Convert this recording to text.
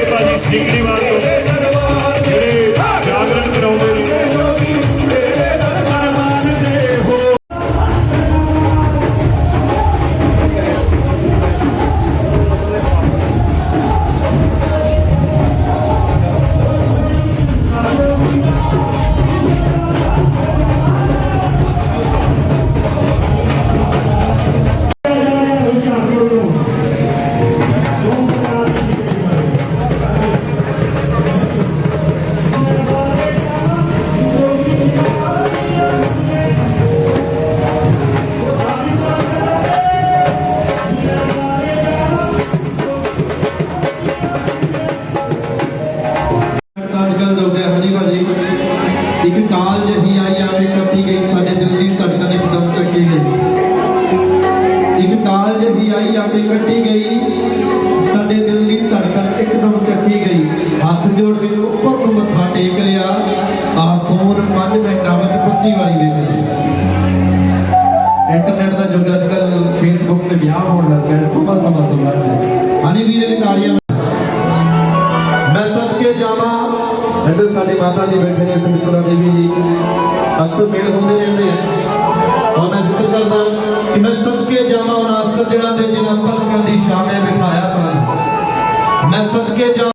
Vypadni s nikdy ਇੱਕ ਕਾਲ ਜਿਹੀ ਆਈ ਆ ਕੇ ਕੱਟੀ ਗਈ। ਸਾਡੇ ਦਿਲ ਦੀ ਧੜਕਣ ਇੱਕਦਮ ਚੱਕੀ ਗਈ। ਹੱਥ ਜੋੜ ਕੇ ਉੱਪਰ ਨੂੰ ਮੱਥਾ ਟੇਕ ਲਿਆ। ਆਹ ਫੋਨ 5 ਮਿੰਟਾਂ ਵਿੱਚ 25 ਵਾਰੀ ਵੇਖ ਇੰਟਰਨੈਟ ਦਾ ਯੁੱਗ ਅੱਜ ਕੱਲ ਫੇਸਬੁੱਕ ਤੇ ਵਿਆਹ ਹੋਣ ਲੱਗ ਗਿਆ। ਸਮਾਂ ਸਮਾਂ ਸਮਾਂ ਹਨੀ ਵੀਰੇ ਨੇ ਤਾੜੀਆਂ ਮੈਂ ਸਦਕੇ ਜਾਵਾਂ। ਇੱਧਰ ਸਾਡੇ ਮਾਤਾ ਜੀ ਬੈਠੇ ਨੇ ਸੁਮਿਤਰਾ ਦੇਵੀ ਜੀ। ਅਕਸਰ ਮੇਲ ਹੁੰਦੇ ਰਹਿੰਦੇ ਆ। ਔਰ ਮੈਂ ਜ਼ਿਕਰ ਕਰਦਾ ਕਿ ਮੈਂ ਸਦਕੇ ਸੱਜਣਾ ਦੇ ਜਿਨ੍ਹਾਂ ਪਲਕਾਂ ਦੀ ਸ਼ਾਮੇ ਵਿਖਾਇਆ ਸਨ। ਮੈਂ ਸਦਕੇ ਜਾ